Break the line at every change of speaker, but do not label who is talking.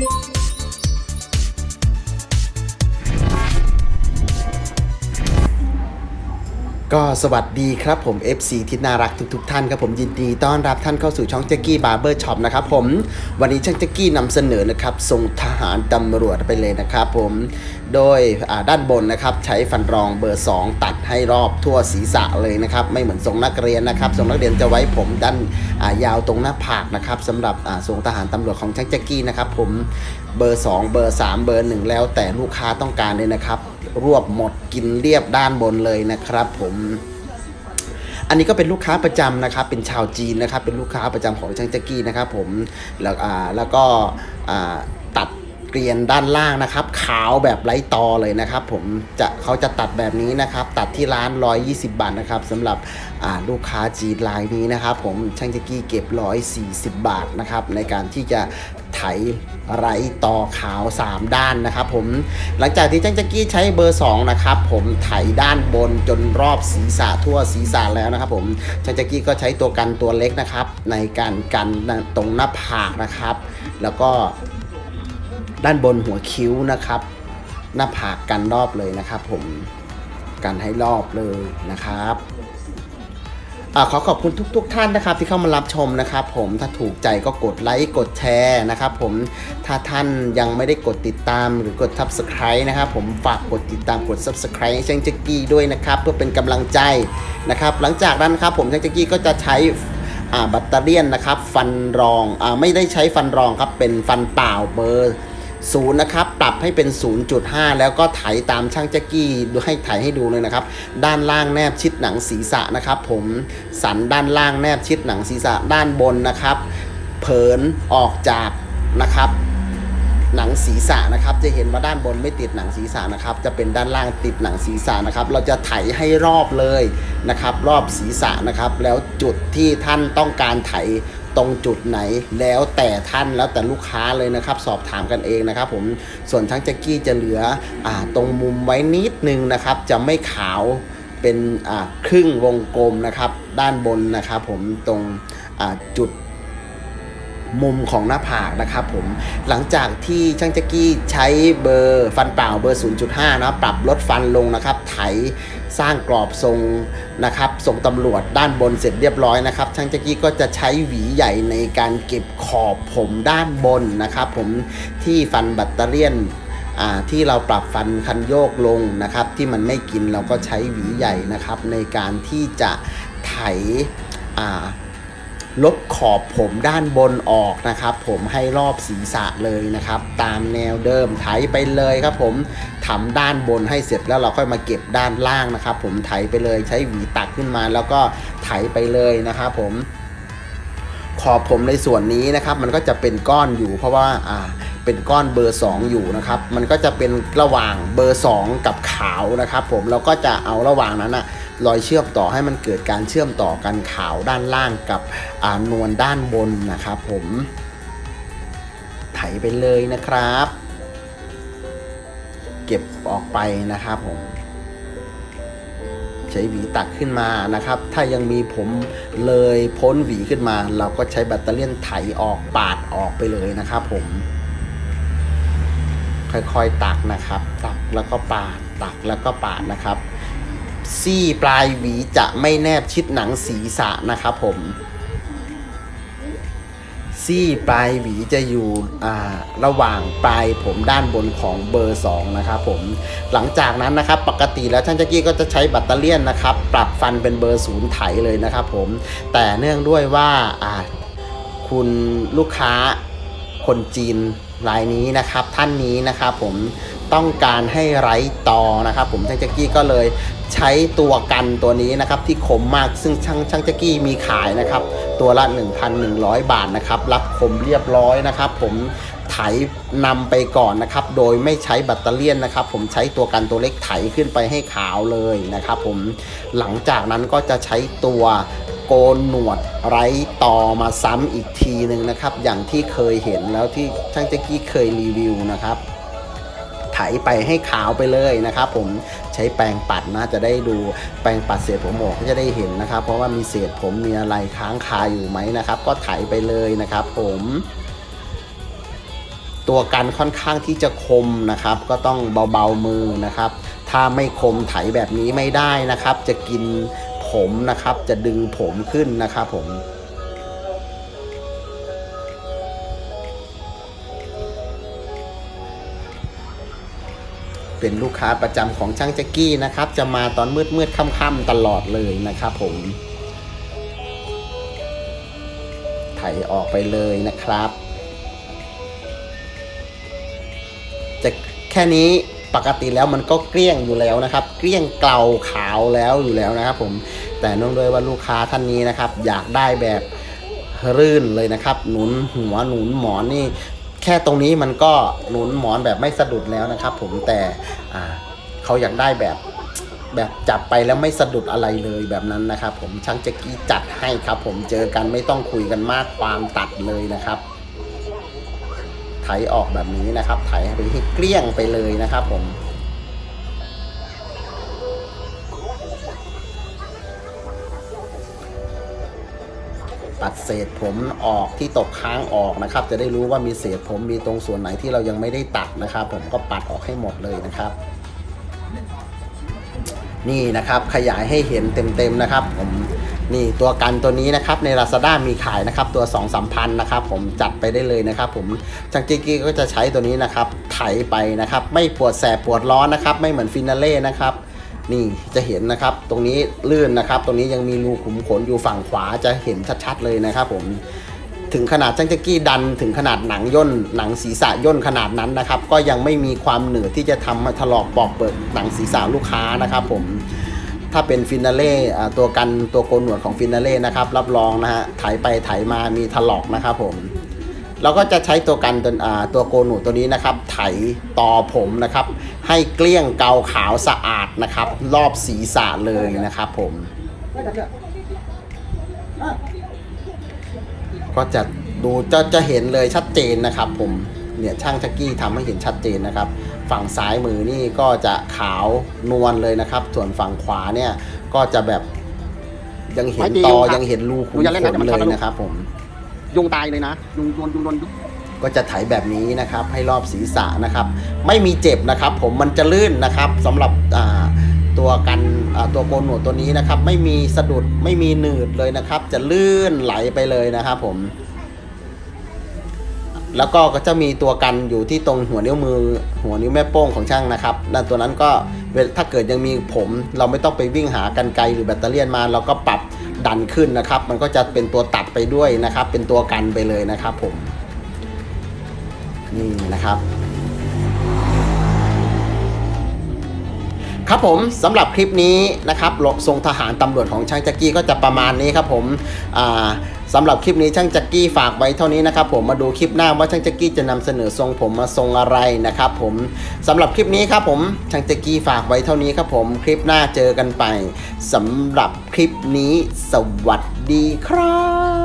我。 ก็สวัสดีครับผม FC ที่น่ารักทุกๆทท่านครับผมยินดีต้อนรับท่านเข้าสู่ช่องแจ็กกี้บาร์เบอร์ช็อปนะครับผมวันนี้ช่างแจ็กกี้นำเสนอนะครับส่งทหารตำรวจไปเลยนะครับผมโดยด้านบนนะครับใช้ฟันรองเบอร์ 2 ตัดให้รอบทั่วศีรษะเลยนะครับไม่เหมือนทรงนักเรียนนะครับทรงนักเรียนจะไว้ผมด้านายาวตรงหน้าผากนะครับสำหรับอ่าทรงทหารตำรวจของช่างแจ็กกี้นะครับผมเบอร์ 2 เบอร์ 3 เบอร์ 1 แล้วแต่ลูกค้าต้องการเลยนะครับ รวบหมดกินเรียบด้านบนเลยนะครับผมอันนี้ก็เป็นลูกค้าประจำนะครับ เป็นชาวจีนนะครับ เป็นลูกค้าประจำของช่างแจ็กกี้นะครับผม แล้วอ่าแล้วก็อ่า เกลียนด้านล่างนะครับ ขาวแบบไร้ตอเลยนะครับ ผมจะเขาจะตัดแบบนี้นะครับ ตัดที่ร้าน 120 บาทนะครับสำหรับลูกค้าจีนรายนี้นะครับ ผมช่างจ็กกี้เก็บ 140 บาทนะครับในการที่จะไถไร้ตอขาว 3 ด้านนะครับผมหลังจากที่ช่างจ็กกี้ใช้เบอร์ 2 นะครับ ผมไถด้านบนจนรอบศีรษะทั่วศีรษะแล้วนะครับ ผมช่างจ็กกี้ก็ใช้ตัวกันตัวเล็กนะครับ ในการกันตรงหน้าผากนะครับ แล้วก็ ด้านบนหัวคิ้วนะครับ หน้าผากกันรอบเลยนะครับ ผมกันให้รอบเลยนะครับอขอขอบคุณทุกๆท่านนะครับ ที่เข้ามารับชมนะครับ ผมถ้าถูกใจก็กดไลค์กดแชร์นะครับ ผมถ้าท่านยังไม่ได้กดติดตามหรือกด subscribe นะครับ ผมฝากกดติดตามกด subscribe ให้ช่างจ็กกี้ด้วยนะครับ เพื่อเป็นกำลังใจนะครับ หลังจากนั้นครับผมช่างจ็กกี้ก็จะใช้แบตเตอรี่นะครับ ฟันรองอไม่ได้ใช้ฟันรองครับเป็นฟันเปล่าเบอร์ ศูนย์นะครับ ปรับให้เป็น 0.5 แล้วก็ไถตามช่างแจ็กกี้ดูให้ไถให้ดูเลยนะครับ ด้านล่างแนบชิดหนังศีรษะนะครับ ผมสันด้านล่างแนบชิดหนังศีรษะด้านบนนะครับ เผินออกจากนะครับ หนังศีรษะนะครับ จะเห็นว่าด้านบนไม่ติดหนังศีรษะนะครับ จะเป็นด้านล่างติดหนังศีรษะนะครับ เราจะไถให้รอบเลยนะครับ รอบศีรษะนะครับ แล้วจุดที่ท่านต้องการไถตรงจุดไหนแล้วแต่ท่านแล้วแต่ลูกค้าเลยนะครับ สอบถามกันเองนะครับ ผมส่วนทั้งแจ็กกี้จะเหลืออตรงมุมไว้นิดนึงนะครับ จะไม่ขาวเป็นครึ่งวงกลมนะครับ ด้านบนนะครับ ผมตรงจุด มุมของหน้าผากนะครับผมหลังจากที่ช่างแจ็กกี้ใช้เบอร์ฟันเปล่าเบอร์ 0.5 นะปรับลดฟันลงนะครับ ไถสร้างกรอบทรงนะครับทรงตำรวจด้านบนเสร็จเรียบร้อยนะครับ ช่างแจ็กกี้ก็จะใช้หวีใหญ่ในการเก็บขอบผมด้านบนนะครับ ผมที่ฟันแบตเตอรี่ยนอ่าที่เราปรับฟันคันโยกลงนะครับ ที่มันไม่กินเราก็ใช้หวีใหญ่นะครับ ในการที่จะไถอ่า ลบขอบผมด้านบนออกนะครับ ผมให้รอบศีรษะเลยนะครับ ตามแนวเดิมไถไปเลยครับ ผมทำด้านบนให้เสร็จแล้วเราค่อยมาเก็บด้านล่างนะครับ ผมไถไปเลยใช้หวีตักขึ้นมา แล้วก็ไถไปเลยนะครับ ผมขอบผมในส่วนนี้นะครับ มันก็จะเป็นก้อนอยู่เพราะว่าอ่า เป็นก้อนเบอร์ 2 อยู่นะครับ มันก็จะเป็นระหว่างเบอร์ 2 กับขาวนะครับ ผมเราก็จะเอาระหว่างนั้นอะรอยเชื่อมต่อให้มันเกิดการเชื่อมต่อกันขาวด้านล่างกับนวลด้านบนนะครับ ผมไถไปเลยนะครับ เก็บออกไปนะครับผมใช้หวีตักขึ้นมานะครับ ถ้ายังมีผมเลยพ้นหวีขึ้นมา เราก็ใช้แบตเตอรี่ไถออกปาดออกไปเลยนะครับผม ค่อยๆตักนะครับ ตักแล้วก็ปาดตักแล้วก็ปาดนะครับ ซี่ปลายหวีจะไม่แนบชิดหนังศีรษะนะครับผม ซี่ปลายหวีจะอยู่อ่าระหว่างปลายผมด้านบนของเบอร์ 2 นะครับผม หลังจากนั้นนะครับ ปกติแล้วท่านแจ็กกี้ก็จะใช้บัตเตอเรี่ยนนะครับ ปรับฟันเป็นเบอร์ศูนย์ไถเลยนะครับผม แต่เนื่องด้วยว่าอ่าคุณลูกค้าคนจีน รายนี้นะครับท่านนี้นะครับผมต้องการให้ไร้ต่อนะครับ ผมช่างแจ็กกี้ก็เลยใช้ตัวกันตัวนี้นะครับที่คมมากซึ่งช่างช่างแจ็กกี้มีขายนะครับ ตัวละ 1,100 บาทนะครับ รับคมเรียบร้อยนะครับ ผมไถนำไปก่อนนะครับ โดยไม่ใช้แบตเตอรี่ยนนะครับ ผมใช้ตัวกันตัวเล็กไถขึ้นไปให้ขาวเลยนะครับ ผมหลังจากนั้นก็จะใช้ตัว โกนหนวดไร้ตอมาซ้ำอีกทีหนึ่งนะครับ อย่างที่เคยเห็นแล้วที่ช่างแจ็กกี้เคยรีวิวนะครับ ไถไปให้ขาวไปเลยนะครับ ผมใช้แปรงปัดนะจะได้ดูแปรงปัดเศษผมออกก็จะได้เห็นนะครับ เพราะว่ามีเศษผมมีอะไรค้างคาอยู่ไหมนะครับ ก็ไถไปเลยนะครับ ผมตัวกันค่อนข้างที่จะคมนะครับ ก็ต้องเบาๆมือนะครับ ถ้าไม่คมไถแบบนี้ไม่ได้นะครับ จะกิน ผมนะครับจะดึงผมขึ้นนะครับผมเป็นลูกค้าประจำของช่างแจ็กกี้นะครับ จะมาตอนมืดมืดๆค่ำๆตลอดเลยนะครับผมไถออกไปเลยนะครับ จะแค่นี้ ปกติแล้วมันก็เกลี้ยงอยู่แล้วนะครับ เกลี้ยงเกลาขาวแล้วอยู่แล้วนะครับ ผมแต่เนื่องด้วยว่าลูกค้าท่านนี้นะครับ อยากได้แบบรื่นเลยนะครับ หนุนหัวหนุนหมอนนี่ แค่ตรงนี้มันก็หนุนหมอนแบบไม่สะดุดแล้วนะครับ ผมแต่อ่าเขาอยากได้แบบแบบจับไปแล้วไม่สะดุดอะไรเลยแบบนั้นนะครับ ผมช่างแจ็กกี้จัดให้ครับ ผมเจอกันไม่ต้องคุยกันมากความตัดเลยนะครับ ไถออกแบบนี้นะครับ ไถไปให้เกลี้ยงไปเลยนะครับผมตัดเศษผมออกที่ตกค้างออกนะครับ จะได้รู้ว่ามีเศษผมมีตรงส่วนไหนที่เรายังไม่ได้ตัดนะครับ ผมก็ปัดออกให้หมดเลยนะครับ นี่นะครับขยายให้เห็นเต็มๆนะครับ ผม นี่ตัวกันตัวนี้นะครับใน Lazada มีขายนะครับตัว 2 3 0 0 0นะครับผมจัดไปได้เลยนะครับผมจังจิกกี้ก็จะใช้ตัวนี้นะครับไถไปนะครับไม่ปวดแสบปวดร้อนนะครับไม่เหมือนฟินาเล่นะครับนี่จะเห็นนะครับตรงนี้ลื่นนะครับ ตรงนี้ยังมีรูขุมขนอยู่ฝั่งขวาจะเห็นชัดๆเลยนะครับผมถึงขนาดจังจกกี้ดันถึงขนาดหนังย่นหนังศีรษะย่นขนาดนั้นนะครับ ก็ยังไม่มีความเหนือที่จะทำให้ถลอกปอกเปิดหนังศีรษะลูกค้านะครับผม ถ้าเป็นฟินาเล่ตัวกันตัวโกนหนวดของฟินาเล่นะครับรับรองนะฮะถ่ายไปถ่ายมามีถลอกนะครับผมเราก็จะใช้ตัวกันตัวตัวโกนหนวดตัวนี้นะครับ ไถต่อผมนะครับ ให้เกลี้ยงเกาขาวสะอาดนะครับ รอบศีรษะเลยนะครับผม ก็จะดูจะจะเห็นเลยชัดเจนนะครับผมเนี่ยช่างชักกี้ทำให้เห็นชัดเจนนะครับ ฝั่งซ้ายมือนี่ก็จะขาวนวลเลยนะครับ ส่วนฝั่งขวาเนี่ยก็จะแบบยังเห็นตอยังเห็นรูขุมขนเลยนะครับ ผม
ยุงตายเลยนะยุงโดนยุงโดนยุง
ก็จะไถแบบนี้นะครับ ให้รอบศีรษะนะครับ ไม่มีเจ็บนะครับ ผมมันจะลื่นนะครับสำหรับอ่าตัวกันอ่าตัวโกนหนวดตัวนี้นะครับ ไม่มีสะดุดไม่มีหนืดเลยนะครับ จะลื่นไหลไปเลยนะครับ ผม แล้วก็ก็จะมีตัวกันอยู่ที่ตรงหัวนิ้วมือ หัวนิ้วแม่โป้งของช่างนะครับนั่นตัวนั้นก็เวลถ้าเกิดยังมีผม เราไม่ต้องไปวิ่งหากันไกลหรือแบตเตอรี่มา เราก็ปรับดันขึ้นนะครับ มันก็จะเป็นตัวตัดไปด้วยนะครับ เป็นตัวกันไปเลยนะครับผมนี่นะครับ ครับผมสำหรับคลิปนี้นะครับทรงทหารตำรวจของช่างแจ็กกี้ก็จะประมาณนี้ครับผมสำหรับคลิปนี้ช่างแจ็กกี้ฝากไว้เท่านี้นะครับผมมาดูคลิปหน้าว่าช่างแจ็กกี้จะนำเสนอทรงผมมาทรงอะไรนะครับผมสำหรับคลิปนี้ครับผมช่างแจ็กกี้ฝากไว้เท่านี้ครับผมคลิปหน้าเจอกันไปสำหรับคลิปนี้สวัสดีครับ